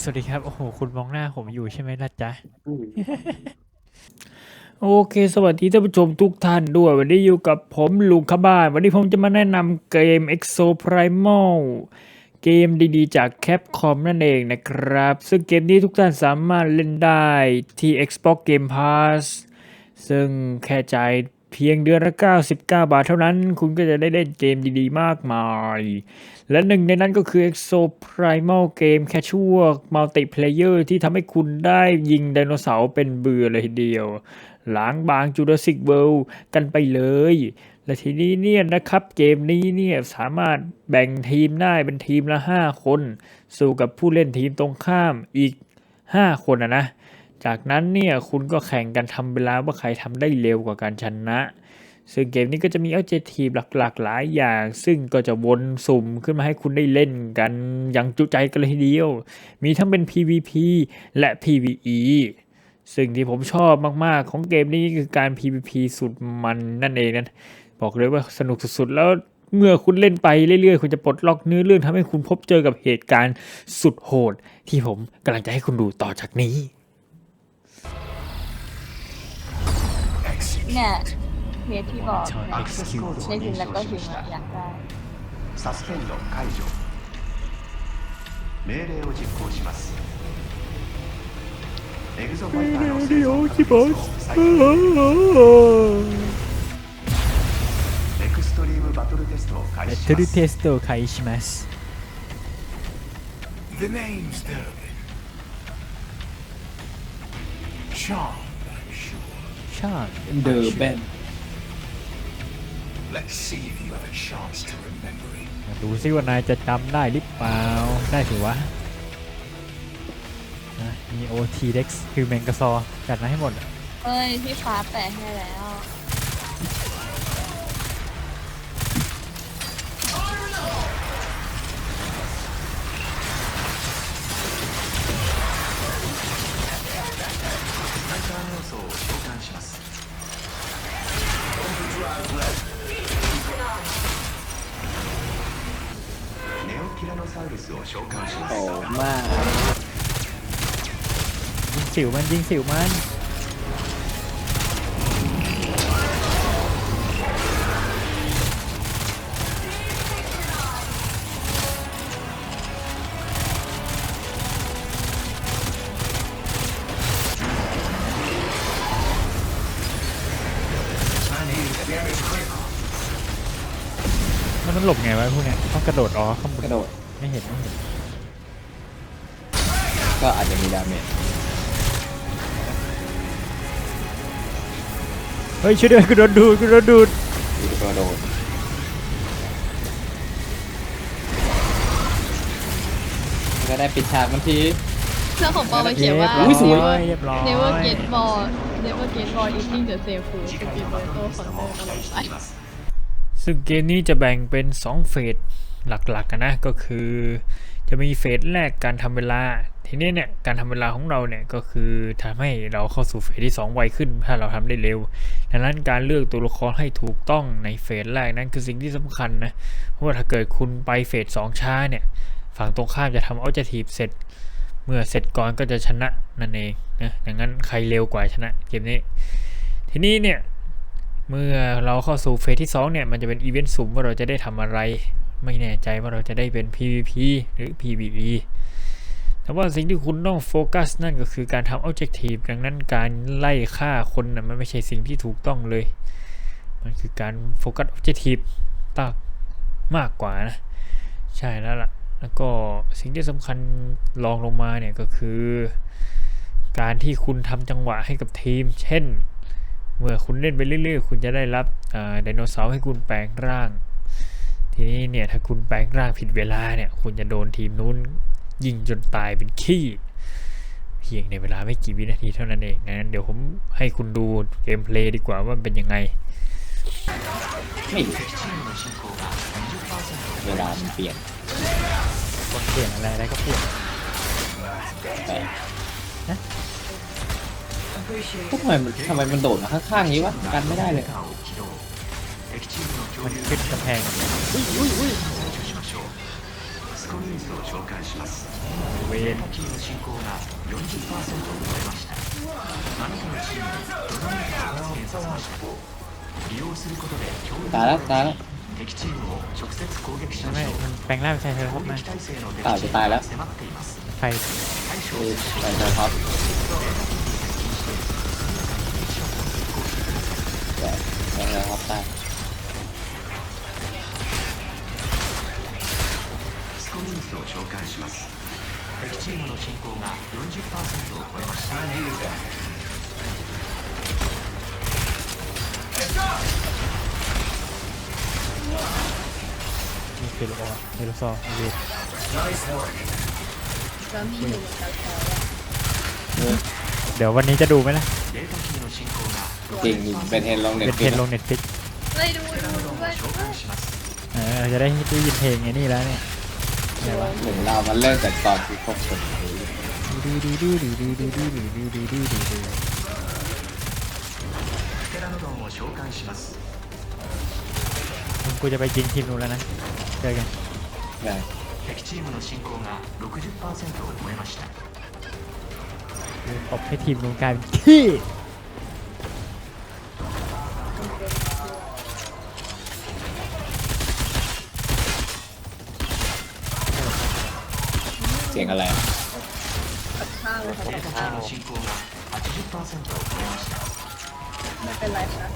สวัสดีครับ โอ้โห คุณมองหน้าผมอยู่ใช่ไหมล่ะจ๊ะ โอเค สวัสดีท่านผู้ชมทุกท่านด้วย วันนี้อยู่กับผมลุงขบ้าน วันนี้ผมจะมาแนะนำเกม EXO Primal เกมดีๆ จาก Capcom นั่นเองนะครับ ซึ่งเกมนี้ทุกท่านสามารถเล่นได้ที่ Xbox Game Pass ซึ่งแค่จ่าย เพียงเดือนละ 99 บาทเท่านั้น คุณก็จะได้เล่นเกมดีๆ มากมาย และหนึ่งในนั้นก็คือ EXO Primal Game Casual Multiplayer ที่ทำให้คุณได้ยิงไดโนเสาร์เป็นเบื่อเลยทีเดียวล้างบาง Jurassic World กันไปเลย และทีนี้เนี่ยนะครับเกมนี้เนี่ยสามารถแบ่งทีมได้เป็นทีมละ 5 คน สู้กับผู้เล่นทีมตรงข้ามอีก 5 คนนะนะ จากนั้นเนี่ยคุณก็แข่งกันทำเวลาว่าใครทำได้เร็วกว่าการชนะ ซึ่งเกมนี้ก็จะมี objective หลักๆ หลายอย่าง ซึ่งก็จะวนสุ่มขึ้นมาให้คุณได้เล่นกันอย่างจุใจกันเลยทีเดียว มีทั้งเป็น PVP และ PVE ซึ่งที่ผมชอบมาก ๆ ของเกมนี้คือการ PVP สุดมันนั่นเองนะบอกเลยว่าสนุกสุด ๆ แล้วเมื่อคุณเล่นไปเรื่อย ๆ คุณจะปลดล็อกเนื้อเรื่องทำให้คุณพบเจอกับเหตุการณ์สุดโหด ที่ผมกำลังจะให้คุณดูต่อจากนี้ เนี่ยเพจที่บอก ชอบ เนี่ย execute ได้ยินแล้วก็พิมพ์อะอยากได้ サスペンド解除命令を実行しますエグゾファイターの生存確率を再エクストリームバトルテストを開 แบต 始 เตอ し รี่ ま เท す สโตใครします The name's Durbin. Charmed, I'm sure. ชาติเดอร์แบน Let's see if you have a chance to remember it. มาดูซิว่านายจะจำได้หรือเปล่า ได้ถือวะนะมี OT Dex คือแมงกะซอจัดมาให้หมดอะเอ้ย พี่ฟ้าแปะให้แล้ว タイター要素を召喚しますネオティラノサウルスを召喚しま โอ้ す มาก ยิงสิวมันยิงสิวมัน มันต้องหลบไงวะพวกเนี้ยต้องกระโดดอ๋อข้างบกนระโดดไม่เห็นไม่เห็นก็อาจจะมีดาเมจเฮ้ยช่วยด้วยกูโดนดูดกูโดนดูดดูกระโดดก็ได้ปิดฉากบางที เสื้อของปอมาเขียนว่า อุ้ยสวย เรียบร้อย Never get bored Never get bored eating the same food สปีดโตโต้คอน ซึ่งเกมนี้จะแบ่งเป็น 2 เฟสหลักๆกันนะก็คือจะมีเฟสแรกการทำเวลา ทีนี้เนี่ยการทำเวลาของเราเนี่ยก็คือทำให้เราเข้าสู่เฟสที่ 2 ไวขึ้น ถ้าเราทำได้เร็ว ดังนั้นการเลือกตัวละครให้ถูกต้องในเฟสแรกนั้นคือสิ่งที่สำคัญนะ เพราะว่าถ้าเกิดคุณไปเฟส2ช้าเนี่ยฝั่งตรงข้ามจะทำเอาจะทีบเสร็จ เมื่อเสร็จก่อนก็จะชนะนั่นเองนะดังนั้นใครเร็วกว่าชนะเกมนี้ ทีนี้เนี่ย เมื่อเราเข้าสู่เฟสที่ 2 เนี่ย มันจะเป็นอีเวนต์สุ่มว่าเราจะได้ทำอะไร ไม่แน่ใจว่าเราจะได้เป็น PVP หรือ PVE แต่ว่าสิ่งที่คุณต้องโฟกัสนั่นก็คือการทำ Objective ดังนั้นการไล่ฆ่าคนนะมันไม่ใช่สิ่งที่ถูกต้องเลย มันคือการโฟกัส Objective ตากมากกว่านะ ใช่แล้วล่ะ แล้วก็สิ่งที่สำคัญรองลงมาเนี่ยก็คือ การที่คุณทำจังหวะให้กับทีม เช่น เมื่อคุณเล่นไปเรื่อยๆ คุณจะได้รับอ่าไดโนเสาร์ให้คุณแปลงร่าง ทีนี้เนี่ยถ้าคุณแปลงร่างผิดเวลาเนี่ย คุณจะโดนทีมนู้นยิงจนตายเป็นขี้เพียงในเวลาไม่กี่วินาทีเท่านั้นเองงั้นเดี๋ยวผมให้คุณดูเกมเพลย์ดีกว่าว่ามันเป็นยังไงไม่เวลามันเปลี่ยนคนเปลี่ยนอะไรอะไรก็เปลี่ยนไปนะ ทำไมมันทำไมมันโดดมาข้างๆอย่างนี้วะกันไม่ได้เลยมันขึ้นกระแพงเวนตายแล้วตายแล้วไม่มันแปลงร่างใช้เธอครับมาตายจะตายแล้วใครใครเธอท็อป ってやめようがったスコミニストを召喚します敵チームの進行が40%を超えましたいいですよけどあエルサーいいナイスワーク เดี๋ยววันนี้จะดูไหมล่ะจริงเป็นเทนลงเน็ตเป็นเทรนลงเน็ตฟิกไม่ดูดูเออจะได้ยินเพลงไอ้นี่แล้วเนี่ยหนึ่งเรามันเริ่มจากตอนที่พบกันดูดูดูดูดูดูดูดูดูดูดูดูดูกูจะไปยิงทีมนู้นแล้วนะเจอกันได้敵チームの進行が60%を超えました。 ตบให้ทีมลงกลายเป็นขี้เสียงอะไรอะกับข้าวเลยค่ะกับข้าวไม่เป็นไรค่ะ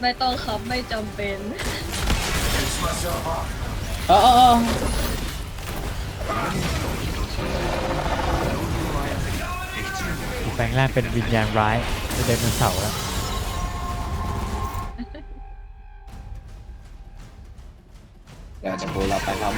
ไม่ต้องครับไม่จำเป็น เออเออเออ แปลงร่างเป็นวิญญาณร้ายเป็นไดโนเสาร์แล้วเดี๋ยวจะพูเราไปพร้อม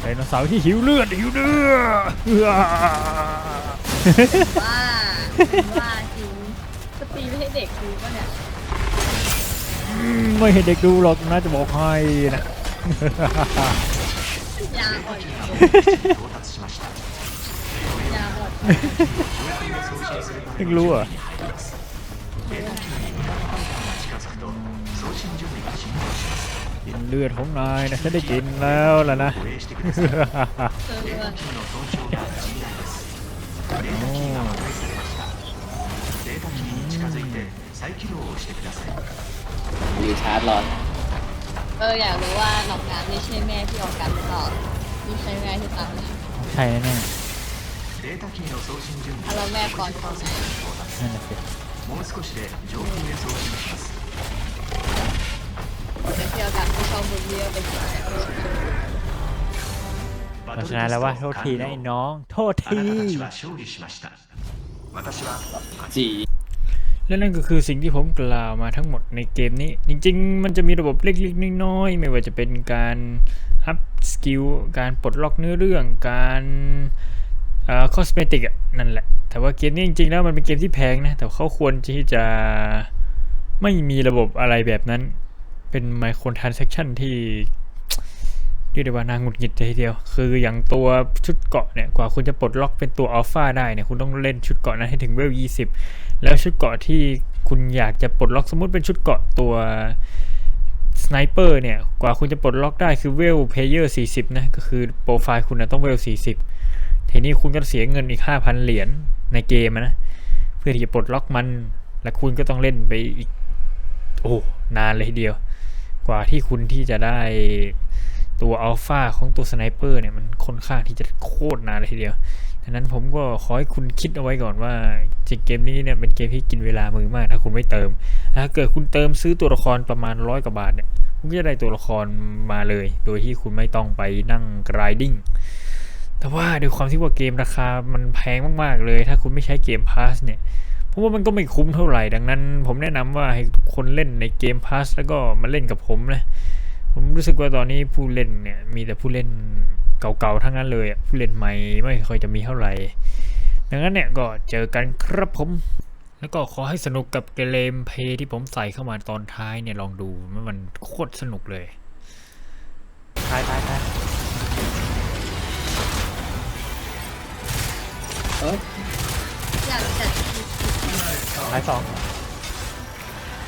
ไดโนเสาร์ที่หิวเลือดหิวเลือดเอื้อว่าว่าจริงจะตีไม่ให้เด็กดูป่ะเนี่ยอืมไม่เห็นเด็กดูหรอกนะจะบอกให้นะยาอ่อนยอ่อนเพิ่งรู้อกินเลือดของนายนะฉันได้กินแล้วล่ะนะ เอยู่ชาร์จรอเอออยากรู้ว่าหนอกน้ำไม่ใช่แม่ที่ออกกันหรือเปล่า นี่ใช่แม่ที่ตามนะ ใช่แน่ データキーの送信準備 เอาแล้วแม่ก่อน 60%に到達 ๆนั่นน่ะสิ もう少しで上空へ送信します เป็นพี่ออกกันที่ชอบบุญเรียวเป็นสาย เราชนะแล้วว่าโทษทีนะไอ้น้อง โทษ あ ที なたたちは勝利しました私は จี และนั่นก็คือสิ่งที่ผมกล่าวมาทั้งหมดในเกมนี้ จริงๆ มันจะมีระบบเล็กๆ น้อยๆ ไม่ว่าจะเป็นการอัพส กิลการปลดล็อกเนื้อเรื่องการเอ่อคอสเมติกอะนั่นแหละ แต่ว่าเกมนี้จริงๆแล้วมันเป็นเกมที่แพงนะ แต่เขาควรที่จะไม่มีระบบอะไรแบบนั้น เป็นไมโครทรานเซ็คชันที่เรียกได้ว่านางหงุดหงิดเลยทีเดียว คืออย่างตัวชุดเกาะเนี่ย กว่าคุณจะปลดล็อกเป็นตัวอัลฟาได้เนี่ย คุณต้องเล่นชุดเกาะนั้นให้ถึงเวล 20 แล้วชุดเกาะที่คุณอยากจะปลดล็อกสมมุติเป็นชุดเกาะตัว สไนเปอร์เนี่ย กว่าคุณจะปลดล็อกได้คือเวลเพเยอร์ 40 นะ ก็คือโปรไฟล์คุณนะต้องเวล 40 ทีนี้คุณก็เสียเงินอีก 5,000 เหรียญในเกมนะ เพื่อที่จะปลดล็อกมัน และคุณก็ต้องเล่นไปอีก โอ้ นานเลยทีเดียว กว่าที่คุณที่จะได้ตัวอัลฟาของตัวสไนเปอร์เนี่ย มันค่อนข้างที่จะโคตรนานเลยทีเดียว ดังนั้นผมก็ขอให้คุณคิดเอาไว้ก่อนว่าจริงเกมนี้เนี่ยเป็นเกมที่กินเวลามือมาก ถ้าคุณไม่เติมถ้าเกิดคุณเติมซื้อตัวละครประมาณร้อยกว่าบาทเนี่ยคุณก็จะได้ตัวละครมาเลย โดยที่คุณไม่ต้องไปนั่งกรายดิ้งแต่ว่าด้วยความที่ว่าเกมราคามันแพงมากๆเลย ถ้าคุณไม่ใช้เกมพาสเนี่ยผมว่ามันก็ไม่คุ้มเท่าไหร่ดังนั้น ผมแนะนำว่าให้ทุกคนเล่นในเกมพาสแล้วก็มาเล่นกับผมนะผมรู้สึกว่าตอนนี้ผู้เล่นเนี่ยมีแต่ผู้เล่น เก่าๆทั้งนั้นเลยอะผู้เล่นใหม่ไม่ค่อยจะมีเท่าไหร่ ดังนั้นเนี่ยก็เจอกันครับผม แล้วก็ขอให้สนุกกับเกมเพลย์ที่ผมใส่เข้ามาตอนท้ายเนี่ยลองดูมันโคตรสนุกเลยท้ายท้ายท้ายเอออยากจัดท้ายสอง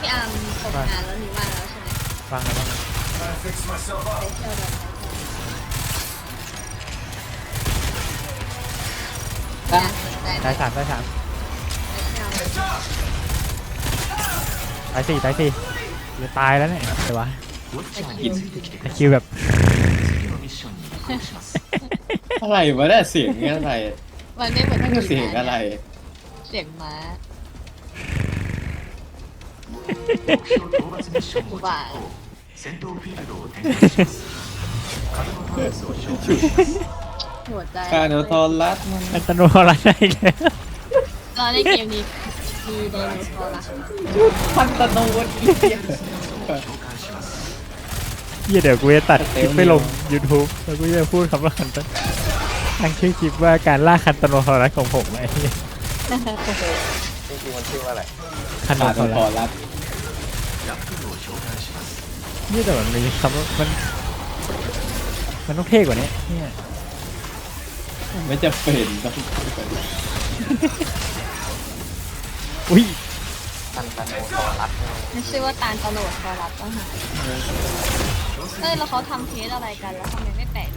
พี่อาร์มตกงานแล้วหนีมาแล้วใช่ไหมฟังแล้วบ้าง Gotta fix myself up. ไปเที่ยวเดิน ได้ตายสามได้สามตายสี่ตายสี่จะตายแล้วเนี่ยเดี๋ยววะไอคิวแบบ อะไรวะเนี่ยเสียงอะไรมันไม่เหมือน่าเสียงอะไร เสียงม้าหวาน หัวใจคาโนโทรัสมันไอ้คาโนโทรัสได้เลยเราในเกมนี้มีไดโนทอาร์ชุดพันตะโนดอีเหี้ยเดี๋ยวกูจะตัดคลิปไปลง YouTube แล้วกูจะพูดคำว่าคันตะทางชื่อคลิปว่าการล่าคันตะโนโทรัสของผมไอ้เหี้ยจริงมันชื่อว่าอะไรคันคโนทอทรัสเนี่ยแต่แบบมันมีคำว่ามัน มันต้องเท่กว่านี้เนี่ย ไม่จะเป็นต้องอุ้ยตันตันโมทอรัดไม่ใช่ว่าตาลตะโหลดคอรัสต้องหาเฮ้ยแล้วเขาทำเทสอะไรกันแล้วทำไมไม่แปะ